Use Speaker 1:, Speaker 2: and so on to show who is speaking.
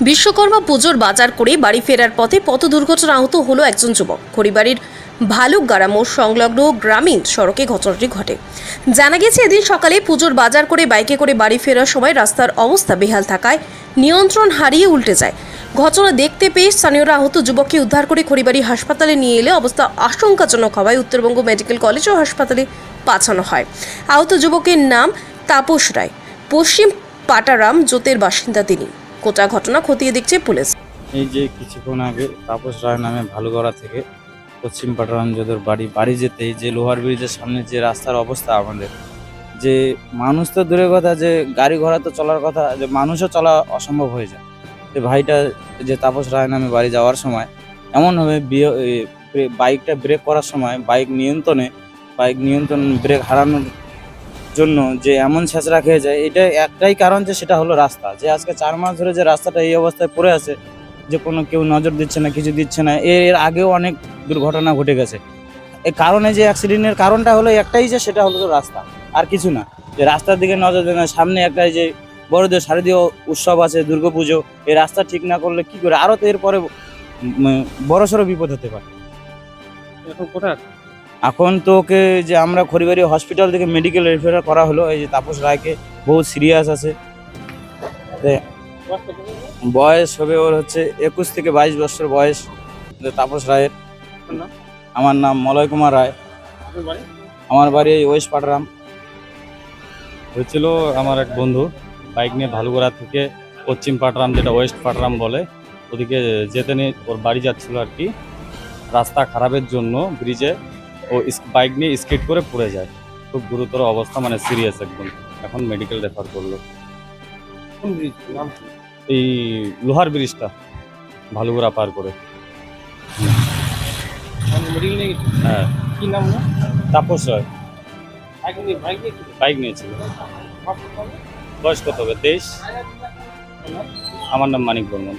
Speaker 1: বিশ্বকর্মা পুজোর বাজার করে বাড়ি ফেরার পথে পথ দুর্ঘটনা আহত হলো একজন যুবক। খড়িবাড়ির ভালুকগাড়া মোড় সংলগ্ন গ্রামীণ সড়কে ঘটনাটি ঘটে। জানা গেছে, এদিন সকালে পুজোর বাজার করে বাইকে করে বাড়ি ফেরার সময় রাস্তার অবস্থা বেহাল থাকায় নিয়ন্ত্রণ হারিয়ে উল্টে যায়। ঘটনা দেখতে পেয়ে স্থানীয়রা আহত যুবককে উদ্ধার করে খড়িবাড়ি হাসপাতালে নিয়ে এলে অবস্থা আশঙ্কাজনক হওয়ায় উত্তরবঙ্গ মেডিকেল কলেজ ও হাসপাতালে পাঠানো হয়। আহত যুবকের নাম তাপস রায়। পশ্চিম পাটারাম জোতের বাসিন্দা তিনি। গোটা ঘটনা খতিয়ে দেখছে পুলিশ।
Speaker 2: এই যে কিছুক্ষণ আগে তাপস রায় নামে ভালুগড়া থেকে পশ্চিম পাটরাঞ্জদের বাড়ি বাড়ি যেতেই যে লোহার ব্রিজের সামনে যে রাস্তার অবস্থা আমাদের, যে মানুষ তো দূরের কথা, যে গাড়ি ঘোড়া তো চলার কথা, যে মানুষও চলা অসম্ভব হয়ে যায়। যে ভাইটা যে তাপস রায় নামে বাড়ি যাওয়ার সময়, এমনভাবে বিয়ে বাইকটা ব্রেক করার সময় বাইক নিয়ন্ত্রণে বাইক নিয়ন্ত্রণ ব্রেক হারানোর জন্য যে এমন ছেঁচড়া খেয়ে যায়, এটা একটাই কারণ যে সেটা হলো রাস্তা। যে আজকে চার মাস ধরে যে রাস্তাটা এই অবস্থায় পড়ে আছে, যে কোনো কেউ নজর দিচ্ছে না, কিছু দিচ্ছে না, এর এর আগেও অনেক দুর্ঘটনা ঘটে গেছে। এই কারণে যে অ্যাক্সিডেন্টের কারণটা হলো একটাই যে সেটা হলো রাস্তা, আর কিছু না। যে রাস্তার দিকে নজর দেয় না, সামনে একটা এই যে বড়দের শারদীয় উৎসব আছে দুর্গাপুজো এই রাস্তা ঠিক না করলে কি করে? আরও তো এরপরে বড় সড়ো বিপদ হতে পারে।
Speaker 3: এখন কোথায়?
Speaker 2: এখন তো ওকে যে আমরা খড়িবাড়ি হসপিটাল থেকে মেডিকেল রেফার করা হলো, এই যে তাপস রায়কে বহু সিরিয়াস আছে। বয়স হবে ওর হচ্ছে একুশ থেকে বাইশ বছর বয়স তাপস রায়ের। আমার নাম মলয় কুমার রায়। আমার বাড়ি এই ওয়েস্ট পাটরাম
Speaker 4: হয়েছিল আমার এক বন্ধু, বাইক নিয়ে ভালুগড়া থেকে পশ্চিম পাটরাম যেটা ওয়েস্ট পাটরাম বলে, ওদিকে যেতে নিয়ে ওর বাড়ি যাচ্ছিল আর কি। রাস্তা খারাপের জন্য ব্রিজে ও বাইক নিয়ে স্কিড করে পড়ে যায়। খুব গুরুতর অবস্থা মানে সিরিয়াস একদম। এখন মেডিকেল রেফার করল? এই লোহার ব্রিজটা ভালুগড়া পার করে।
Speaker 3: গেছি?
Speaker 4: হ্যাঁ।
Speaker 3: কি নাম
Speaker 4: তাপস রয়।
Speaker 3: বাইক
Speaker 4: নিয়েছিল বয়স কত হবে? তেইশ? আমার নাম মানিক বর্মন।